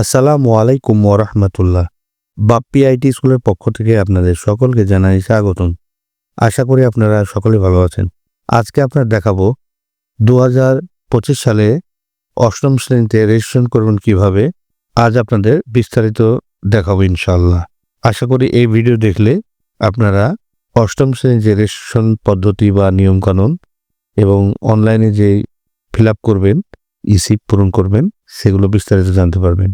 আসসালামু আলাইকুম ওরহমতুল্লাহ। বাপ্পি আইটি স্কুলের পক্ষ থেকে আপনাদের সকলকে জানাই স্বাগতম। আশা করি আপনারা সকলে ভালো আছেন। আজকে আপনার দেখাবো দু হাজার পঁচিশ সালে অষ্টম শ্রেণীতে রেজিস্ট্রেশন করবেন কীভাবে, আজ আপনাদের বিস্তারিত দেখাবো ইনশাল্লাহ আশা করি এই ভিডিও দেখলে আপনারা অষ্টম শ্রেণির যে রেজিস্ট্রেশন পদ্ধতি বা নিয়মকানুন এবং অনলাইনে যে ফিল করবেন ইসিপ পূরণ করবেন, সেগুলো বিস্তারিত জানতে পারবেন।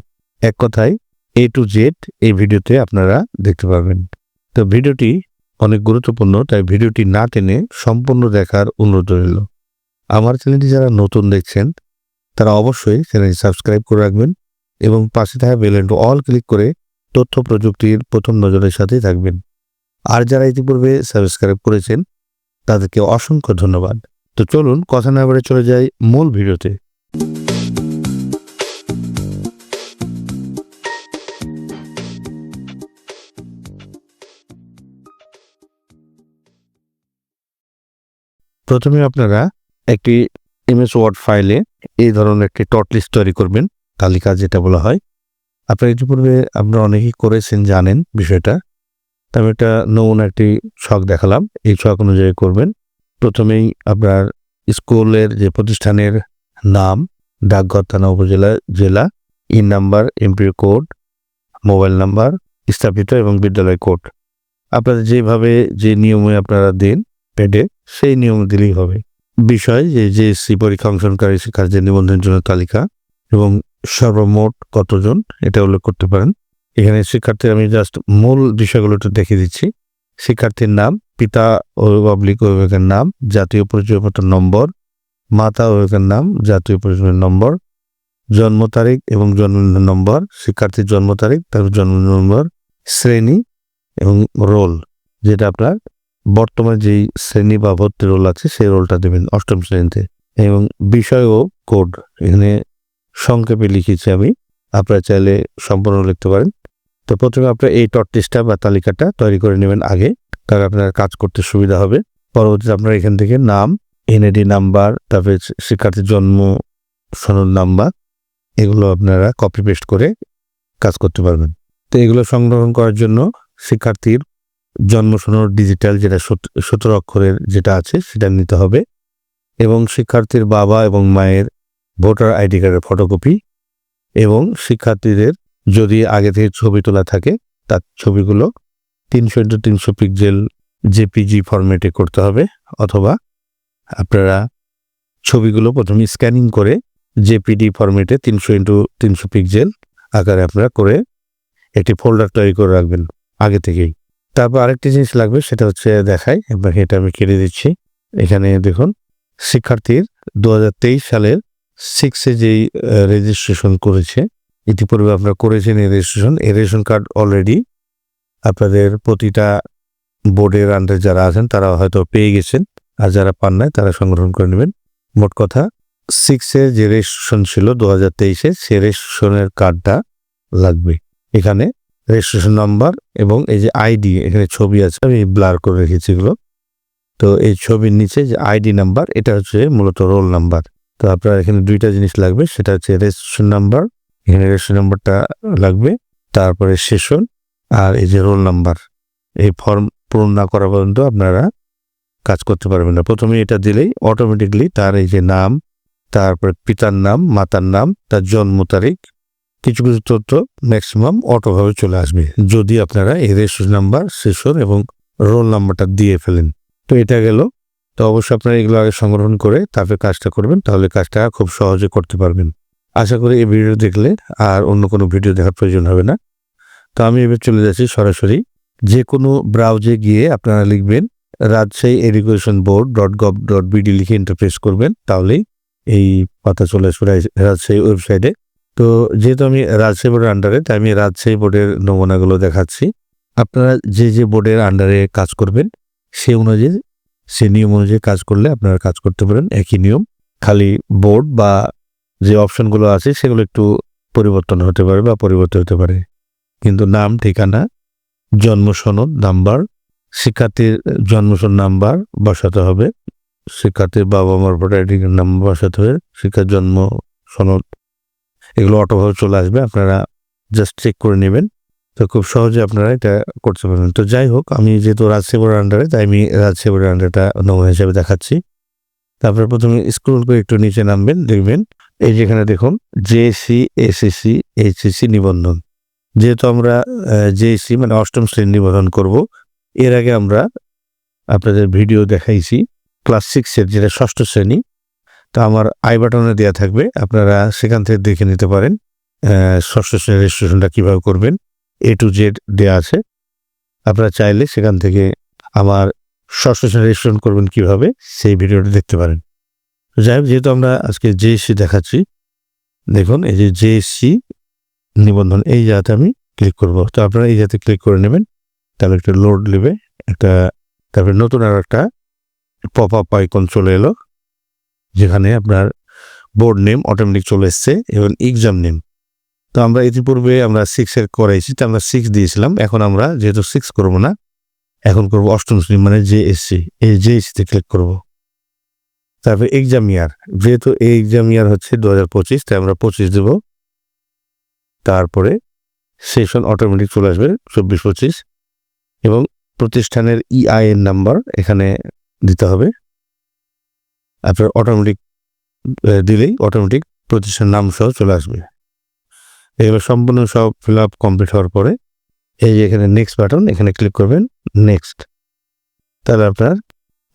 এক কথায় এ টু জেড এই ভিডিওতে আপনারা দেখতে পাবেন। তো ভিডিওটি অনেক গুরুত্বপূর্ণ, তাই ভিডিওটি না টেনে সম্পূর্ণ দেখার অনুরোধ রইল। আমার চ্যানেলটি যারা নতুন দেখছেন, তারা অবশ্যই চ্যানেলটি সাবস্ক্রাইব করে রাখবেন এবং পাশে থাকা বেলেন্টু অল ক্লিক করে তথ্য প্রযুক্তির প্রথম নজরের সাথেই থাকবেন। আর যারা ইতিপূর্বে সাবস্ক্রাইব করেছেন, তাদেরকে অসংখ্য ধন্যবাদ। তো চলুন, কথা না বলে চলে যাই মূল ভিডিওতে। প্রথমে আপনারা একটি এমএস ওয়ার্ড ফাইলে এই ধরনের একটি টট লিস্ট তৈরি করবেন, তালিকা যেটা বলা হয়। আপনারা ইতিপূর্বে, আপনারা অনেকেই করেছেন, জানেন বিষয়টা। আমি একটা নমুনা, একটি শখ দেখালাম। এই শখ অনুযায়ী করবেন। প্রথমেই আপনার স্কুলের যে প্রতিষ্ঠানের নাম, ডাকঘর, থানা, উপজেলা, জেলা, EIIN number MP code, mobile number, স্থাপিত এবং বিদ্যালয় কোড। আপনাদের যেভাবে যে নিয়মে আপনারা দেন পেডে সেই নিয়ম দিলেই হবে। বিষয় যে যে জেএসসি পরীক্ষা অংশগ্রহণকারী শিক্ষার্থীদের নিবন্ধনের জন্য তালিকা এবং সর্বমোট কতজন এটা উল্লেখ করতে পারেন। এখানে শিক্ষার্থীর আমি জাস্ট মূল বিষয়গুলো একটু দেখিয়ে দিচ্ছি। শিক্ষার্থীর নাম, পিতা অভিভাবলিক অভিভাবকের নাম, জাতীয় পরিচয়পত্র নম্বর, মাতা অভিভাবকের নাম, জাতীয় পরিচয় নম্বর, জন্ম তারিখ এবং জন্ম নম্বর, শিক্ষার্থীর জন্ম তারিখ, তারপর জন্ম নম্বর, শ্রেণি এবং রোল, যেটা আপনার বর্তমানে যেই শ্রেণি বা ভর্তি রোল আছে, সেই রোলটা দেবেন অষ্টম শ্রেণীতে। এবং বিষয় ও কোড এখানে সংক্ষেপে লিখেছি আমি। আপনারা চাইলে সম্পূর্ণ লিখতে পারেন। তো প্রথমে আপনার এই টটলিস্টটা বা তালিকাটা তৈরি করে নেবেন আগে, তাহলে আপনার কাজ করতে সুবিধা হবে। পরবর্তীতে আপনারা এখান থেকে নাম এনএডি নাম্বার তারপরে শিক্ষার্থীর জন্ম, সনদ নাম্বার এগুলো আপনারা কপি পেস্ট করে কাজ করতে পারবেন। তো এগুলো সংরক্ষণ করার জন্য শিক্ষার্থীর জন্ম সনদ ডিজিটাল যেটা সতেরো অক্ষরের যেটা আছে সেটা নিতে হবে। এবং শিক্ষার্থীর বাবা এবং মায়ের ভোটার আইডি কার্ডের ফটোকপি এবং শিক্ষার্থীদের যদি আগে থেকে ছবি তোলা থাকে, তার ছবিগুলো তিনশো ইন্টু তিনশো পিক্সেল জেপিজি ফরম্যাটে করতে হবে। অথবা আপনারা ছবিগুলো প্রথমে স্ক্যানিং করে জেপিডি ফরম্যাটে তিনশো ইন্টু তিনশো পিক্সেল আকারে আপনারা করে একটি ফোল্ডার তৈরি করে রাখবেন আগে থেকেই। তারপর আরেকটি জিনিস লাগবে, সেটা হচ্ছে দেখাই। এবার এটা আমি কেটে দিচ্ছি। এখানে দেখুন, শিক্ষার্থীর দু হাজার তেইশ সালের সিক্সে যেই রেজিস্ট্রেশন করেছে, ইতিপূর্বে আপনারা করেছেন এই রেজিস্ট্রেশন এই রেশন কার্ড অলরেডি আপনাদের প্রতিটা বোর্ডের আন্ডারে যারা আছেন, তারা হয়তো পেয়ে গেছেন। আর যারা পান নাই, তারা সংগ্রহ করে নেবেন। মোট কথা সিক্সের যে রেজিস্ট্রেশন ছিল দু হাজার তেইশে সে রেজিস্ট্রেশনের কার্ডটা লাগবে। এখানে রেজিস্ট্রেশন নাম্বার এবং এই যে আইডি এখানে ছবি আছে, আমি ব্লার করে রেখেছি এগুলো। তো এই ছবির নিচে যে আইডি নাম্বার এটা হচ্ছে মূলত রোল নাম্বার তো আপনার এখানে দুইটা জিনিস লাগবে, সেটা হচ্ছে রেজিস্ট্রেশন নাম্বার এখানে রেজিস্ট্রেশন নাম্বারটা লাগবে, তারপরে সেশন আর এই যে রোল নাম্বার এই ফর্ম পূরণ না করা পর্যন্ত আপনারা কাজ করতে পারবেন না। প্রথমে এটা দিলেই অটোমেটিকলি তার এই যে নাম, তারপরে পিতার নাম, মাতার নাম, তার জন্ম তারিখ কিছু কিছু তথ্য ম্যাক্সিমাম অটোভাবে চলে আসবে। যদি আপনারা এই রেজিস্ট্রেশন নাম্বার সেশন এবং রোল নাম্বারটা দিয়ে ফেলেন। তো এটা গেল। তো অবশ্যই আপনারা এগুলো আগে সংগ্রহণ করে তারপরে কাজটা করবেন, তাহলে কাজটা খুব সহজে করতে পারবেন। আশা করি এই ভিডিও দেখলে আর অন্য কোনো ভিডিও দেখার প্রয়োজন হবে না। তো আমি এবার চলে যাচ্ছি সরাসরি। যে কোনো ব্রাউজে গিয়ে আপনারা লিখবেন, Rajshahi education board dot gov dot BD লিখে ইন্টারফেস করবেন, তাহলেই এই পাতা চলে আসবে রাজশাহী ওয়েবসাইটে তো যেহেতু আমি রাজশাহী বোর্ডের আন্ডারে তাই আমি রাজশাহী বোর্ডের নমুনাগুলো দেখাচ্ছি। আপনারা যে যে বোর্ডের আন্ডারে কাজ করবেন, সে অনুযায়ী, সে নিয়ম অনুযায়ী কাজ করলে আপনারা কাজ করতে পারেন, একই নিয়ম। খালি বোর্ড বা যে অপশনগুলো আছে, সেগুলো একটু পরিবর্তন হতে পারে বা পরিবর্তন হতে পারে। কিন্তু নাম, ঠিকানা, জন্ম সনদ, নাম্বার, শিক্ষার্থীর জন্মসনদ নাম্বার বসাতে হবে। শিক্ষার্থীর বাবা মার ভোটার আইডি নাম্বার বসাতে হবে। শিক্ষার জন্ম সনদ এগুলো অটোভাবে চলে আসবে, আপনারা জাস্ট চেক করে নেবেন। তো খুব সহজে আপনারা এটা করতে পারবেন। তো যাই হোক, আমি যেহেতু রাজসেবরের আন্ডারে তাই আমি রাজসেবরের আন্ডারটা নমুনা হিসেবে দেখাচ্ছি। তারপরে প্রথমে স্ক্রল করে একটু নিচে নামবেন, দেখবেন এই যেখানে দেখুন জেসি এসএসসি এইচএসসি নিবন্ধন। যেহেতু আমরা জে জেএসসি মানে অষ্টম শ্রেণি নিবন্ধন করব, এর আগে আমরা আপনাদের ভিডিও দেখাইছি ক্লাস সিক্সের যেটা ষষ্ঠ শ্রেণি। তো আমার আই বাটনে দেওয়া থাকবে, আপনারা সেখান থেকে দেখে নিতে পারেন ষষ্ঠ শ্রেণির রেজিস্ট্রেশনটা কীভাবে করবেন এ টু জেড দেওয়া আছে। আপনারা চাইলে সেখান থেকে আমার ষষ্ঠ শ্রেণি রেজিস্ট্রেশন করবেন কীভাবে, সেই ভিডিওটা দেখতে পারেন। যাই হোক, যেহেতু আমরা আজকে জেএসসি দেখাচ্ছি, দেখুন, এই যে জেএসসি নিবন্ধন, এই জায়গাতে আমি ক্লিক করব। তো আপনারা এই জায়গাতে ক্লিক করে নেবেন, তাহলে একটা লোড নেবে, একটা, তারপরে নতুন আর একটা পপ আপ আইকন চলে এলো। যেখানে আপনার বোর্ড নেম অটোমেটিক চলে এসছে এবং এক্সাম নেম তো আমরা ইতিপূর্বে আমরা সিক্সের করাইছি, তো আমরা সিক্স দিয়েছিলাম, এখন আমরা যেহেতু সিক্স করব না, এখন করব অষ্টম শ্রেণি মানে জে এসসি এই জে এসসিতে ক্লিক করব। তারপরে এক্সাম ইয়ার যেহেতু এই এক্সাম ইয়ার হচ্ছে দু হাজার পঁচিশ, তাই আমরা পঁচিশ দেব। তারপরে সেশন অটোমেটিক চলে আসবে চব্বিশ পঁচিশ, এবং প্রতিষ্ঠানের ইআইএন নাম্বার এখানে দিতে হবে। আপনার অটোমেটিক দিলেই অটোমেটিক প্রতিষ্ঠান নাম সহ চলে আসবে। এগুলো সম্পূর্ণ সব ফিল আপ কমপ্লিট হওয়ার পরে, এই যে এখানে নেক্সট বাটন এখানে ক্লিক করবেন নেক্সট তাহলে আপনার,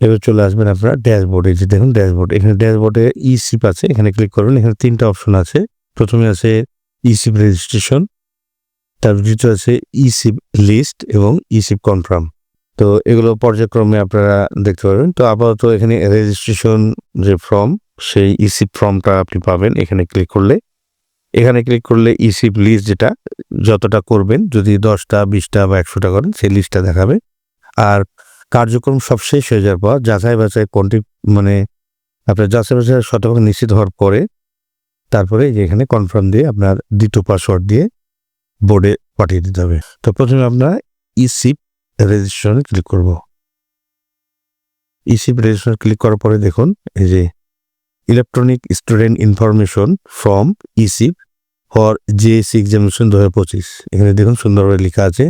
এবার চলে আসবেন আপনার ড্যাশবোর্ডে যে দেখুন ড্যাশবোর্ড এখানে ড্যাশবোর্ডে ই আছে, এখানে ক্লিক করবেন, এখানে তিনটা অপশন আছে। প্রথমে আছে ই সিপ রেজিস্ট্রেশন তারপর দ্বিতীয় আছে ই সিপ লিস্ট এবং ই সিপ কনফার্ম তো এগুলো পর্যায়ক্রমে আপনারা দেখতে পারবেন। তো আপাতত এখানে রেজিস্ট্রেশন যে ফর্ম সেই ইসিপ ফর্মটা আপনি পাবেন এখানে ক্লিক করলে। এখানে ক্লিক করলে ইসিপ লিস্ট যেটা, যতটা করবেন, যদি দশটা, বিশটা বা একশোটা করেন, সেই লিস্টটা দেখাবে। আর কার্যক্রম সব শেষ হয়ে যাওয়ার পর যাচাই বাছাই কোনটি মানে আপনার যাচাই বাছাই শতভাগ নিশ্চিত হওয়ার পরে তারপরে এখানে কনফার্ম দিয়ে আপনার দ্বিতীয় পাসওয়ার্ড দিয়ে বোর্ডে পাঠিয়ে দিতে হবে। তো প্রথমে আপনার ইসিপ রেজিস্ট্রেশনে ক্লিক করব। ইসিপ রেজিস্ট্রেশন ক্লিক করার পরে দেখুন, এই যে ইলেকট্রনিক স্টুডেন্ট ইনফরমেশন ফ্রম ইসিপ ফর জেএসসি এক্সামিনেশন দু হাজার পঁচিশ। এখানে দেখুন সুন্দরভাবে লেখা আছে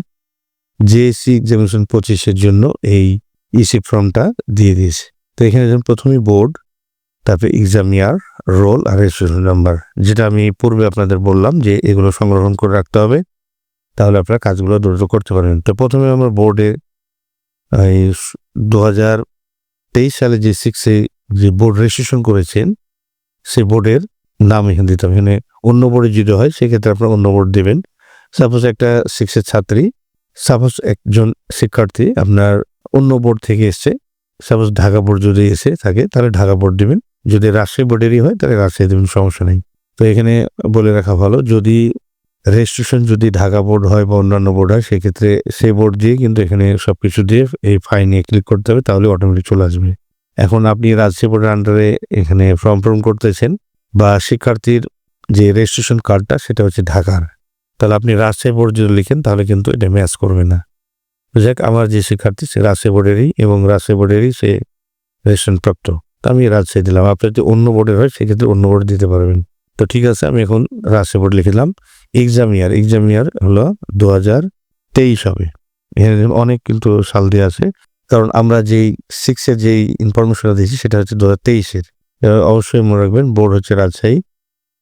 জেএসসি এক্সামিনেশন পঁচিশের জন্য এই ইসিপ ফর্মটা দিয়ে দিয়েছে। তো এখানে যেমন প্রথমেই বোর্ড তারপরে এক্সাম ইয়ার রোল আর রেজিস্ট্রেশন নাম্বার যেটা আমি পূর্বে আপনাদের বললাম যে এগুলো সংরক্ষণ করে রাখতে হবে। তাহলে আপনারা কাজগুলো দ্রুত করতে পারবেন তো প্রথমে আমরা বোর্ডে, এই দু হাজার তেইশ সালে যে সিক্সে যে বোর্ড রেজিস্ট্রেশন করেছেন, সেই বোর্ডের নাম এখানে দিতে হবে। এখানে অন্য বোর্ডে যদি হয়, সেক্ষেত্রে আপনারা অন্য বোর্ড দেবেন। সাপোজ একটা সিক্সের ছাত্রী সাপোজ একজন শিক্ষার্থী আপনার অন্য বোর্ড থেকে এসছে সাপোজ ঢাকা বোর্ড যদি এসে থাকে, তাহলে ঢাকা বোর্ড দেবেন। যদি রাজশাহী বোর্ডেরই হয়, তাহলে রাজশাহী দেবেন, সমস্যা নেই। তো এখানে বলে রাখা ভালো, যদি রেজিস্ট্রেশন যদি ঢাকা বোর্ড হয় বা অন্যান্য বোর্ড হয়, সেক্ষেত্রে সে বোর্ড দিয়ে কিন্তু এখানে সব কিছু দিয়ে এই ফাইনে ক্লিক করতে হবে, তাহলে অটোমেটিক চলে আসবে। এখন আপনি রাজশাহী বোর্ডের আন্ডারে এখানে ফর্ম ফর্ম করতেছেন, বা শিক্ষার্থীর যে রেজিস্ট্রেশন কার্ডটা সেটা হচ্ছে ঢাকার। তাহলে আপনি রাজশাহী বোর্ড যদি লিখেন, তাহলে কিন্তু এটা ম্যাচ করবে না। যাক, আমার যে শিক্ষার্থী, সে রাজশাহী বোর্ডেরই, এবং রাজশাহী বোর্ডেরই সে রেজিস্ট্রেশন প্রাপ্ত। তো আমি রাজশাহী দিলাম। আপনি যদি অন্য বোর্ডের হয়, সেক্ষেত্রে অন্য বোর্ড দিতে পারবেন। তো ঠিক আছে, আমি এখন রাজশাহী বোর্ড লিখলাম এক্সাম ইয়ার এক্সাম ইয়ার হলো দু হাজার তেইশ হবে। অনেক কিন্তু সাল দিয়ে আছে। কারণ আমরা যেই সিক্সের যেই ইনফরমেশনটা দিয়েছি সেটা হচ্ছে দু হাজার তেইশের অবশ্যই মনে রাখবেন বোর্ড হচ্ছে রাজশাহী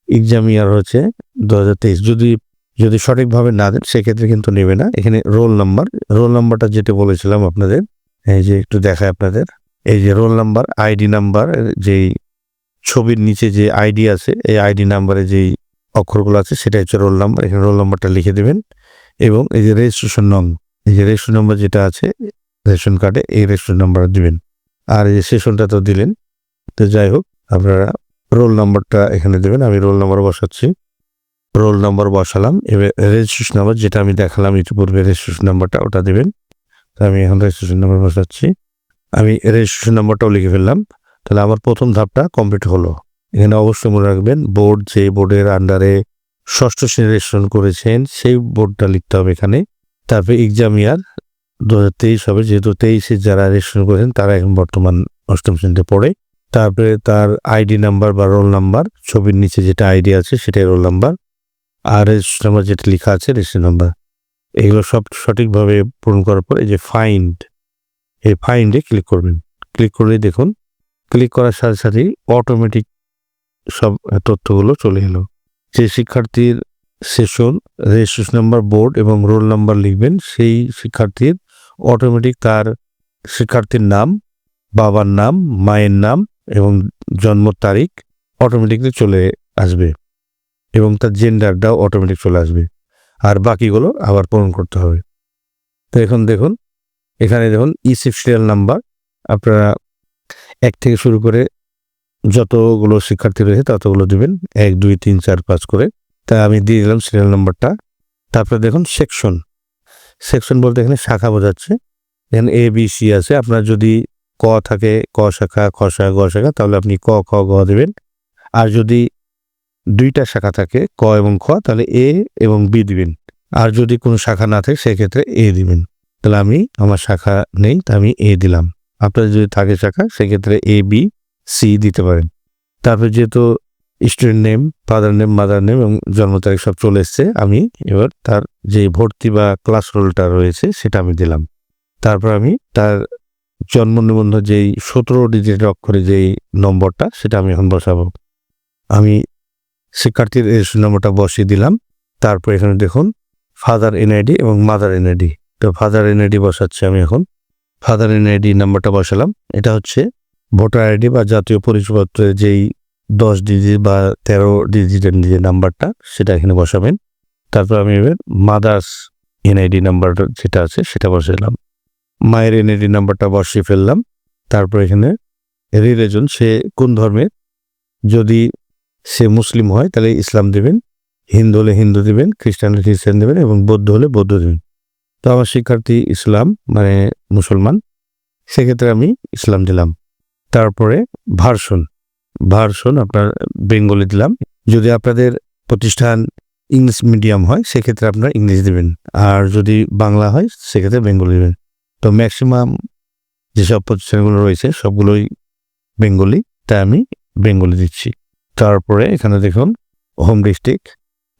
এক্সাম ইয়ার হচ্ছে দু হাজার তেইশ। যদি যদি সঠিকভাবে না দেন, সেক্ষেত্রে কিন্তু নেবে না। এখানে রোল নাম্বার রোল নাম্বারটা যেটা বলেছিলাম আপনাদের, এই যে একটু দেখায় আপনাদের। এই যে রোল নাম্বার আইডি নাম্বার যেই ছবির নিচে যে আইডি আছে, এই আইডি নাম্বারে যেই অক্ষরগুলো আছে, সেটা হচ্ছে রোল নাম্বার এখানে রোল নাম্বারটা লিখে দেবেন। এবং এই যে রেজিস্ট্রেশন নং এই যে রেজিস্ট্রেশন নাম্বার যেটা আছে, রেশন কার্ডে এই রেজিস্ট্রেশন নাম্বার দিবেন। আর এই সেশনটা তো দিলেন, তো যাই হোক, আপনারা রোল নাম্বারটা এখানে দেবেন, আমি রোল নাম্বার বসাচ্ছি। রোল নাম্বার বসালাম, এবার রেজিস্ট্রেশন নাম্বার যেটা আমি দেখালাম ইতিপূর্বে রেজিস্ট্রেশন নাম্বারটা ওটা দেবেন। তো আমি এখন রেজিস্ট্রেশন নাম্বার বসাচ্ছি। আমি রেজিস্ট্রেশন নাম্বারটাও লিখে ফেললাম। তাহলে আমার প্রথম ধাপটা কমপ্লিট হলো। এখানে অবশ্যই মনে রাখবেন, বোর্ড যে বোর্ডের আন্ডারে ষষ্ঠ শ্রেণি রেজিস্ট্রেশন করেছেন, সেই বোর্ডটা লিখতে হবে এখানে। তারপরে এক্সাম ইয়ার দু হাজার তেইশ হবে, যেহেতু তেইশে যারা রেজিস্ট্রেশন করেছেন, তারা এখন বর্তমান অষ্টম শ্রেণীতে পড়ে। তারপরে তার আইডি নাম্বার বা রোল নাম্বার ছবির নিচে যেটা আইডি আছে সেটাই রোল নাম্বার আর রেজিস্ট্রেশন নাম্বার যেটা লেখা আছে রেজিস্ট্রেশন নাম্বার এগুলো সব সঠিকভাবে পূরণ করার পর যে ফাইন্ড এই ফাইন্ডে ক্লিক করবেন। ক্লিক করলেই দেখুন ক্লিক করার সাথে সাথেই অটোমেটিক সব তথ্যগুলো চলে এলো। যে শিক্ষার্থীর সেশন, রেজিস্ট্রেশন নাম্বার, বোর্ড এবং রোল নাম্বার লিখবেন, সেই শিক্ষার্থীর অটোমেটিক তার শিক্ষার্থীর নাম, বাবার নাম, মায়ের নাম এবং জন্ম তারিখ অটোমেটিকলি চলে আসবে এবং তার জেন্ডারটাও অটোমেটিক চলে আসবে। আর বাকিগুলো আবার পূরণ করতে হবে। তো এখন দেখুন, এখানে দেখুন ইসিফ সিরিয়াল নাম্বার, আপনারা এক থেকে শুরু করে যতগুলো শিক্ষার্থী রয়েছে ততগুলো দিবেন। এক, দুই, তিন, চার, পাঁচ করে। তা আমি দিয়ে দিলাম সিরিয়াল নাম্বারটা তারপরে দেখুন সেকশন সেকশন বলতে এখানে শাখা বোঝাচ্ছে। এখানে এ বি সি আছে। আপনার যদি ক থাকে, ক শাখা, খ শাখা, গ শাখা, তাহলে আপনি ক, খ, গ দেবেন। আর যদি দুইটা শাখা থাকে, ক এবং খ, তাহলে এ এবং বি দিবেন। আর যদি কোনো শাখা না থাকে, সেক্ষেত্রে এ দিবেন। তাহলে আমি, আমার শাখা নেই, তা আমি এ দিলাম। আপনার যদি থাকে শাখা, সেক্ষেত্রে এ বি সি দিতে পারেন। তারপর যেহেতু student name father name mother name এবং জন্ম তারিখ সব চলে এসছে, আমি এবার তার যে ভর্তি বা ক্লাস রোলটা রয়েছে সেটা আমি দিলাম। তারপর আমি তার জন্ম নিবন্ধ যেই সতেরো ডিজিটের অক্ষরে যেই নম্বরটা সেটা আমি এখন বসাবো। আমি শিক্ষার্থীর রেজিস্ট্রেশন নম্বরটা বসিয়ে দিলাম। তারপর এখানে দেখুন ফাদার এনআইডি এবং মাদার এনআইডি তো ফাদার এনআইডি বসাচ্ছি আমি এখন। ফাদার এনআইডি নাম্বারটা বসালাম। এটা হচ্ছে ভোটার আইডি বা জাতীয় পরিচয়পত্রের যেই দশ ডিজিট বা তেরো ডিজিটের যে নাম্বারটা, সেটা এখানে বসাবেন। তারপর আমি এবার মাদার্স এনআইডি নাম্বারটা যেটা আছে, সেটা বসালাম মায়ের এনআইডি নাম্বারটা বসিয়ে ফেললাম। তারপর এখানে রিলেজন সে কোন ধর্মের? যদি সে মুসলিম হয়, তাহলে ইসলাম দেবেন। হিন্দু হলে হিন্দু দেবেন, খ্রিস্টান হলে খ্রিস্টান দেবেন এবং বৌদ্ধ হলে বৌদ্ধ দেবেন। তো আমার শিক্ষার্থী ইসলাম মানে মুসলমান, সেক্ষেত্রে আমি ইসলাম দিলাম। তারপরে ভার্সন। ভার্সন আপনার বেঙ্গলি দিলাম। যদি আপনাদের প্রতিষ্ঠান ইংলিশ মিডিয়াম হয়, সেক্ষেত্রে আপনার ইংলিশ দিবেন। আর যদি বাংলা হয়, সেক্ষেত্রে বেঙ্গলি দেবেন। তো ম্যাক্সিমাম যেসব প্রতিষ্ঠানগুলো রয়েছে, সবগুলোই বেঙ্গলি, তাই আমি বেঙ্গলি দিচ্ছি। তারপরে এখানে দেখুন হোম ডিস্ট্রিক্ট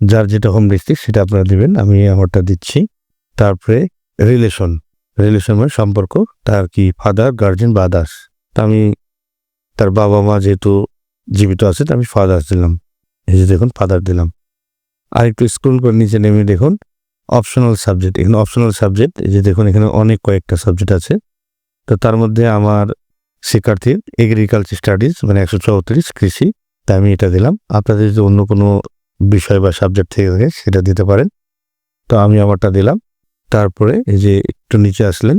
যার যেটা হোম ডিস্ট্রিক্ট সেটা আপনারা দিবেন। আমি আমারটা দিচ্ছি। তারপরে রিলেশন রিলেশন মানে সম্পর্ক, তার কি ফাদার গার্জেন বা আদার্স তা আমি তার বাবা মা যেহেতু জীবিত আছে, তা আমি ফাদার দিলাম। এই যে দেখুন ফাদার দিলাম। আর একটু স্ক্রল করে নিচে নেমে দেখুন অপশনাল সাবজেক্ট এখানে অপশনাল সাবজেক্ট এই যে দেখুন, এখানে অনেক কয়েকটা সাবজেক্ট আছে। তো তার মধ্যে আমার শিক্ষার্থীর এগ্রিকালচার স্টাডিজ মানে একশো চৌত্রিশ কৃষি তাই আমি এটা দিলাম। আপনাদের যদি অন্য কোনো বিষয় বা সাবজেক্ট থেকে থাকে, সেটা দিতে পারেন। তো আমি আমারটা দিলাম। তারপরে এই যে একটু নিচে আসলেন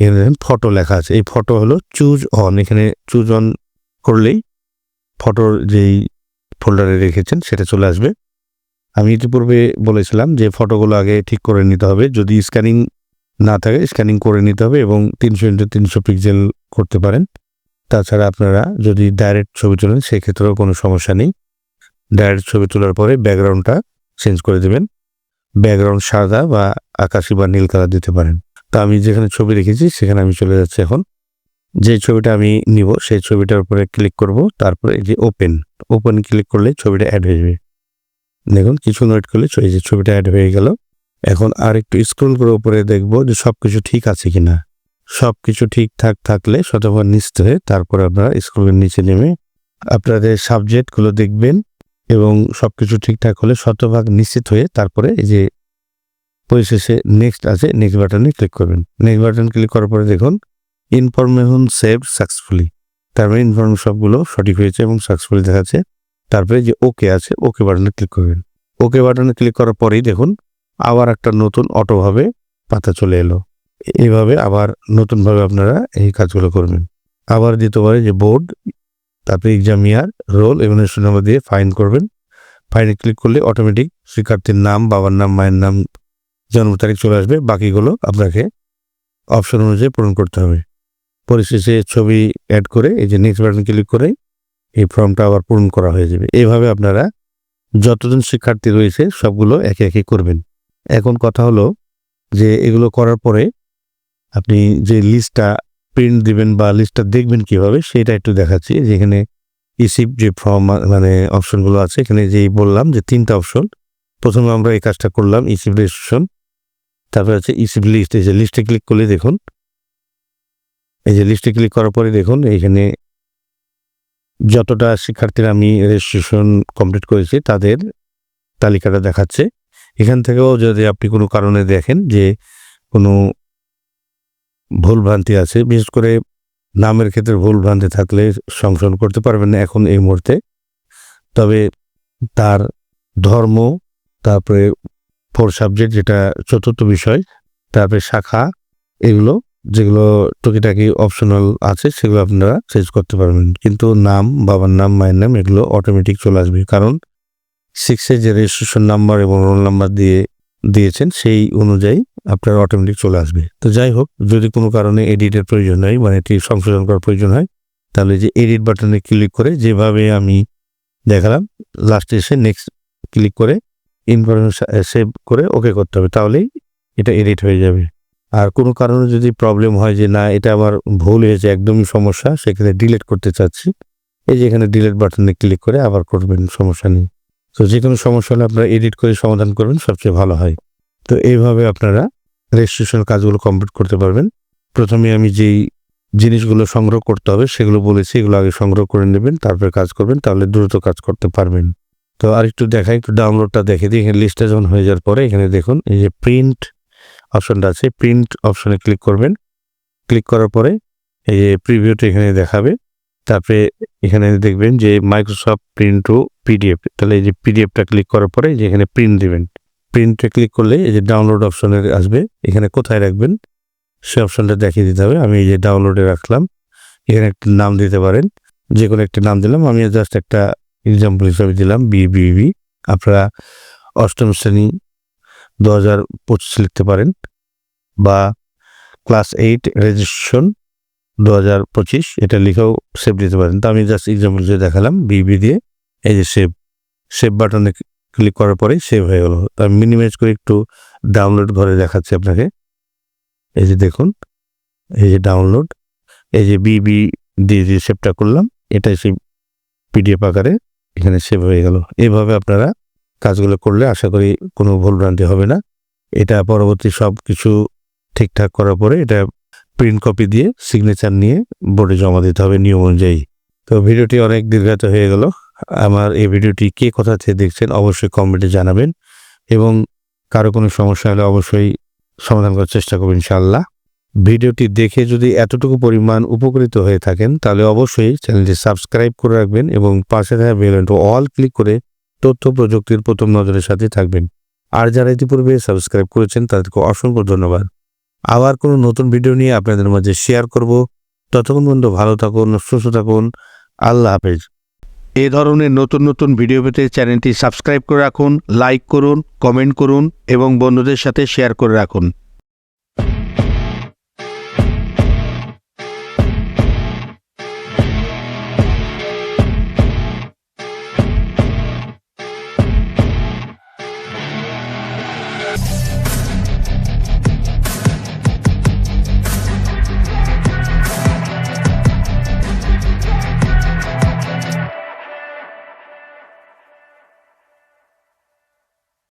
এখানে ফটো লেখা আছে। এই ফটো হলো চুজ অন এখানে চুজ অন করলেই ফটোর যেই ফোল্ডারে রেখেছেন সেটা চলে আসবে। আমি ইতিপূর্বে বলেছিলাম যে ফটোগুলো আগে ঠিক করে নিতে হবে। যদি স্ক্যানিং না থাকে স্ক্যানিং করে নিতে হবে এবং তিনশো ইন্টু তিনশো পিক্সেল করতে পারেন। তাছাড়া আপনারা যদি ডাইরেক্ট ছবি তোলেন, সেক্ষেত্রেও কোনো সমস্যা নেই। ডাইরেক্ট ছবি তোলার পরে ব্যাকগ্রাউন্ডটা চেঞ্জ করে দেবেন। ব্যাকগ্রাউন্ড সাদা বা আকাশি বা নীল কালার দিতে পারেন। তো আমি যেখানে ছবি রেখেছি, সেখানে আমি চলে যাচ্ছি এখন। যে ছবিটা আমি নিব, সেই ছবিটার উপরে ক্লিক করব। তারপরে এই যে ওপেন ওপেন ক্লিক করলে ছবিটা অ্যাড হয়ে যাবে। দেখুন, কিছু নোট করলে এই যে ছবিটা অ্যাড হয়ে গেল। এখন আর একটু স্ক্রল করে উপরে দেখব যে সব কিছু ঠিক আছে কিনা। সব কিছু ঠিকঠাক থাকলে শতভাগ নিশ্চিত হয়ে তারপরে আপনারা স্ক্রলের নিচে নেমে আপনাদের সাবজেক্টগুলো দেখবেন এবং সব কিছু ঠিকঠাক হলে শতভাগ নিশ্চিত হয়ে তারপরে এই যে পরিশেষে নেক্সট আছে নেক্সট বাটনে ক্লিক করবেন। নেক্সট বাটন ক্লিক করার পরে দেখুন ইনফরমেশন সেভ সাকসেসফুলি তারপরে ইনফরমেশন সবগুলো সঠিক হয়েছে এবং সাকসেসফুলি দেখাচ্ছে। তারপরে যে ওকে আছে ওকে বাটনে ক্লিক করবেন। ওকে বাটনে ক্লিক করার পরেই দেখুন, আবার একটা নতুন অটোভাবে পাতা চলে এলো। এইভাবে আবার নতুনভাবে আপনারা এই কাজগুলো করবেন। আবার দিতে পারে যে বোর্ড তারপরে এক্সাম ইয়ার রোল এবং নাম্বার দিয়ে ফাইন করবেন। ফাইনে ক্লিক করলে অটোমেটিক শিক্ষার্থীর নাম, বাবার নাম, মায়ের নাম জন্ম তারিখ চলে আসবে, বাকিগুলো আপনাকে অপশন অনুযায়ী পূরণ করতে হবে। পরিশেষে ছবি অ্যাড করে এই যে নেক্সট বাটন ক্লিক করে এই ফর্মটা আবার পূরণ করা হয়ে যাবে। এইভাবে আপনারা যতজন শিক্ষার্থী রয়েছে সবগুলো একে একে করবেন। এখন কথা হলো যে এগুলো করার পরে আপনি যে লিস্টটা প্রিন্ট দিবেন বা লিস্টটা দেখবেন কীভাবে, সেটা একটু দেখাচ্ছি। যেখানে ইসিপ যে ফর্ম মানে অপশনগুলো আছে, এখানে যেই বললাম যে তিনটা অপশন প্রথমে আমরা এই কাজটা করলাম ইসিবি রেজিস্ট্রেশন তারপরে হচ্ছে ইসিবি লিস্ট এই যে লিস্টে ক্লিক করলে দেখুন, এই যে লিস্টে ক্লিক করার পরে দেখুন, এইখানে যতটা শিক্ষার্থীরা আমি রেজিস্ট্রেশন কমপ্লিট করেছি, তাদের তালিকাটা দেখাচ্ছে। এখান থেকেও যদি আপনি কোনো কারণে দেখেন যে কোনো ভুল ভ্রান্তি আছে, বিশেষ করে নামের ক্ষেত্রে ভুল ভ্রান্তি থাকলে সংশোধন করতে পারবেন না এখন এই মুহূর্তে। তবে তার ধর্ম, তারপরে ফোর সাবজেক্ট যেটা চতুর্থ বিষয়, তারপরে শাখা, এগুলো, যেগুলো টুকিটাকি অপশনাল আছে, সেগুলো আপনারা চেঞ্জ করতে পারবেন। কিন্তু নাম, বাবার নাম, মায়ের নাম, এগুলো অটোমেটিক চলে আসবে। কারণ সিক্সে যে রেজিস্ট্রেশন নাম্বার এবং রোল নাম্বার দিয়ে দিয়েছেন, সেই অনুযায়ী আপনার অটোমেটিক চলে আসবে। তো যাই হোক, যদি কোনো কারণে এডিটের প্রয়োজন হয় মানে এটি সংশোধন করার প্রয়োজন হয়, তাহলে যে এডিট বাটনে ক্লিক করে যেভাবে আমি দেখালাম লাস্টে এসে নেক্সট ক্লিক করে ইনফরমেশন সেভ করে ওকে করতে হবে, তাহলেই এটা এডিট হয়ে যাবে। আর কোনো কারণে যদি প্রবলেম হয় যে না, এটা আমার ভুল হয়েছে, একদমই সমস্যা, সেখানে ডিলিট করতে চাচ্ছি, এই যে এখানে ডিলিট বাটনে ক্লিক করে আবার করবেন, সমস্যা নেই। তো যে কোনো সমস্যা হলে আপনারা এডিট করে সমাধান করবেন, সবচেয়ে ভালো হয়। তো এইভাবে আপনারা রেজিস্ট্রেশন কাজগুলো কমপ্লিট করতে পারবেন। প্রথমে আমি যেই জিনিসগুলো সংগ্রহ করতে হবে, সেগুলো বলেছি, এগুলো আগে সংগ্রহ করে নেবেন, তারপরে কাজ করবেন, তাহলে দ্রুত কাজ করতে পারবেন। তো আর একটু দেখাই, একটু ডাউনলোডটা দেখে দিই। এখানে লিস্টটা যখন হয়ে যাওয়ার পরে এখানে দেখুন, এই যে প্রিন্ট অপশনটা আছে প্রিন্ট অপশনে ক্লিক করবেন। ক্লিক করার পরে এই যে প্রিভিউটা এখানে দেখাবে। তারপরে এখানে দেখবেন যে মাইক্রোসফট প্রিন্ট টু পিডিএফ তাহলে এই যে পিডিএফটা ক্লিক করার পরে যে এখানে প্রিন্ট দেবেন। প্রিন্টে ক্লিক করলে এই যে ডাউনলোড অপশনে আসবে। এখানে কোথায় রাখবেন? সে অপশনটা দেখিয়ে দিতে হবে। আমি এই যে ডাউনলোডে রাখলাম। এখানে একটা নাম দিতে পারেন। যে কোনো একটা নাম দিলাম। আমি জাস্ট একটা এক্সাম্পল হিসাবে দিলাম বিবিবি আপনারা অষ্টম শ্রেণি দু হাজার পঁচিশ লিখতে পারেন বা ক্লাস এইট রেজিস্ট্রেশন দু হাজার পঁচিশ, এটা লিখেও সেভ দিতে পারেন। তো আমি জাস্ট এক্সাম্পল হিসেবে দেখালাম বিবি দিয়ে, এই যে সেভ সেভ বাটনে ক্লিক করার পরেই সেভ হয়ে গেল। আমি মিনিমাইজ করে একটু ডাউনলোড ঘরে দেখাচ্ছি আপনাকে। এই যে দেখুন, এই যে ডাউনলোড এই যে বিবি দিয়ে যে সেভটা করলাম, এটাই সেই পিডিএফ আকারে এখানে সেভ হয়ে গেল। এইভাবে আপনারা কাজগুলো করলে আশা করি কোনো ভুলভ্রান্তি হবে না। এটা পরবর্তী সব কিছু ঠিকঠাক করার পরে এটা প্রিন্ট কপি দিয়ে সিগনেচার নিয়ে বোর্ডে জমা দিতে হবে নিয়ম অনুযায়ী। তো ভিডিওটি অনেক দীর্ঘায়িত হয়ে গেল। আমার এই ভিডিওটি কে কোথা থেকে দেখছেন অবশ্যই কমেন্টে জানাবেন এবং কারও কোনো সমস্যা হলে অবশ্যই সমাধান করার চেষ্টা করবেন ইনশাআল্লাহ। ভিডিওটি দেখে যদি এতটুকু পরিমাণ উপকৃত হয়ে থাকেন, তাহলে অবশ্যই চ্যানেলটি সাবস্ক্রাইব করে রাখবেন এবং পাশে থাকা বেল অল ক্লিক করে তথ্য প্রযুক্তির প্রথম নজরের সাথে থাকবেন। আর যারা ইতিপূর্বে সাবস্ক্রাইব করেছেন, তাদেরকে অসংখ্য ধন্যবাদ। আবার কোনো নতুন ভিডিও নিয়ে আপনাদের মাঝে শেয়ার করব। ততক্ষণ পর্যন্ত ভালো থাকুন, সুস্থ থাকুন। আল্লাহ হাফেজ। এ ধরনের নতুন নতুন ভিডিও পেতে চ্যানেলটি সাবস্ক্রাইব করে রাখুন, লাইক করুন, কমেন্ট করুন এবং বন্ধুদের সাথে শেয়ার করে রাখুন।